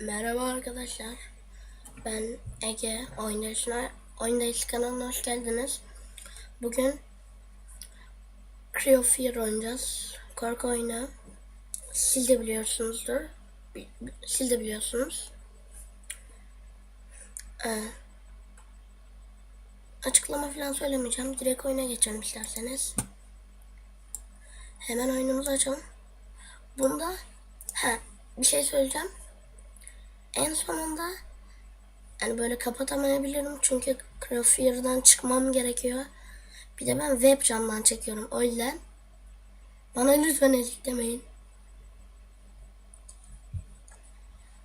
Merhaba arkadaşlar. Ben Ege. Oynayışına, Oynayış kanalına hoş geldiniz. Bugün Creo Fear oynayacağız. Korku oyunu. Siz de biliyorsunuzdur. Bi- bi- Siz de biliyorsunuz. Ee, açıklama falan söylemeyeceğim. Direkt oyuna geçelim isterseniz. Hemen oyunumuzu açalım. Bunda ha, bir şey söyleyeceğim. En sonunda yani böyle kapatamayabilirim çünkü Crafier'dan çıkmam gerekiyor. Bir de ben web camdan çekiyorum. O yüzden bana lütfen ezik demeyin.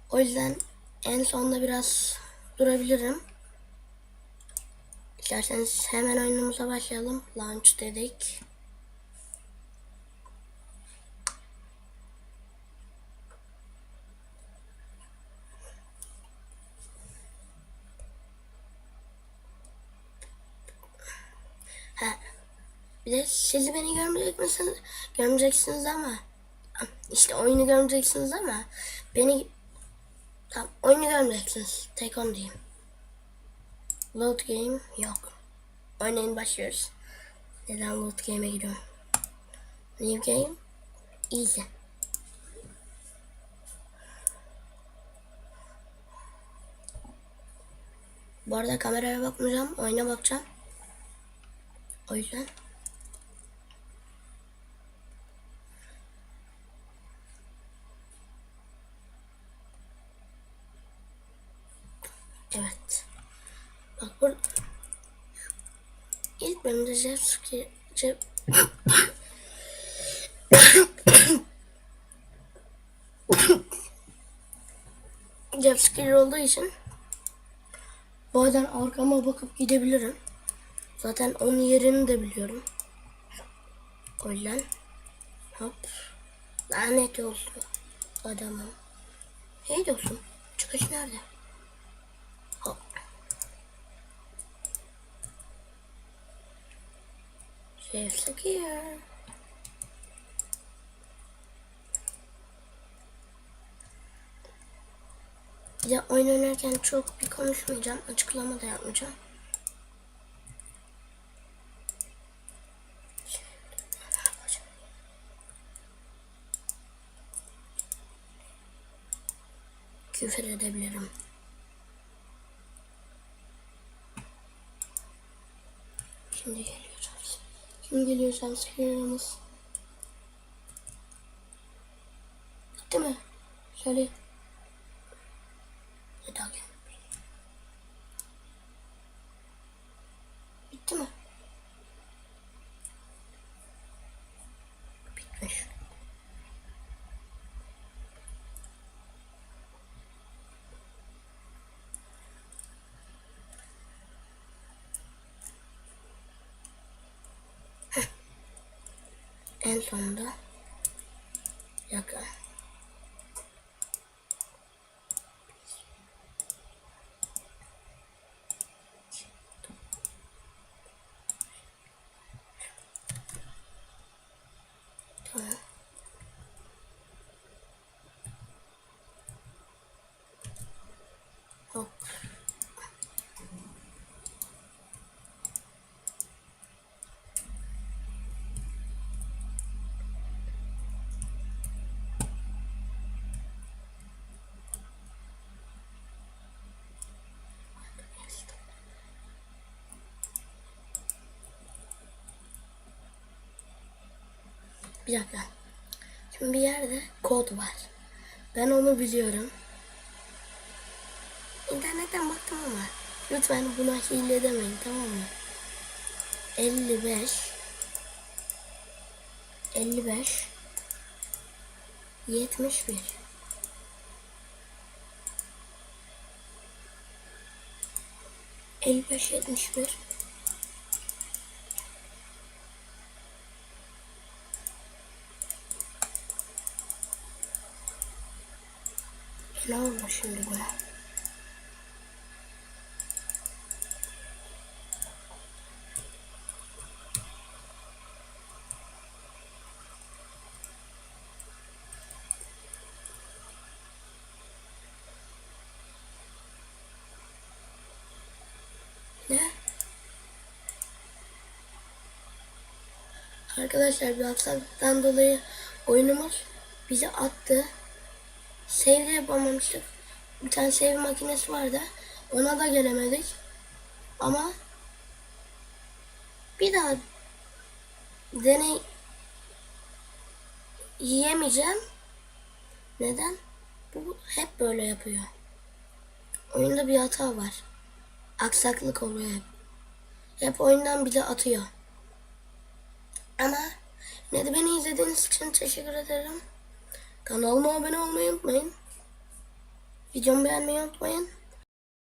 O yüzden en sonunda biraz durabilirim. İsterseniz hemen oyunumuza başlayalım. Launch dedik. Bir de siz beni görmeyecek misiniz? Görmeyeceksiniz ama işte oyunu görmeyeceksiniz ama beni tamam oyunu görmeyeceksiniz. Tek onu diyeyim. Load game yok. Oynayın başlıyoruz. Neden load game'e giriyorum? New game easy. Bu arada kameraya bakmayacağım. Oyuna bakacağım. O yüzden Burada ilk bölümde jet ski jet jet ski olduğu için bazen arkama bakıp gidebilirim. Zaten onun yerini de biliyorum. O yüzden hop lanet olsun adamım. Hey dostum çıkış nerede? Safe secure. Bir de oyun oynarken çok bir konuşmayacağım. Açıklama da yapmayacağım. küfür edebilirim. Şimdi. Şimdi geliyoruz skrilerimiz. Bitti mi? Söyle. Bir daha. Bitti mi? En sonunda yakın. Tamam. Bir dakika. Şimdi bir yerde kod var. Ben onu biliyorum. İnternetten baktım ama lütfen buna hile demeyin tamam mı? 55 55 71 55 71 silah olmuş şimdi bu. Ne? Arkadaşlar bir hastalıktan dolayı oyunumuz bizi attı. Save yapamamıştık. Bir tane save makinesi vardı. Ona da gelemedik. Ama bir daha deney yiyemeyeceğim. Neden? Bu hep böyle yapıyor. Oyunda bir hata var. Aksaklık oluyor hep. Hep oyundan bile atıyor. Ama ne de beni izlediğiniz için teşekkür ederim. Kanalıma abone olmayı unutmayın. Videomu beğenmeyi unutmayın.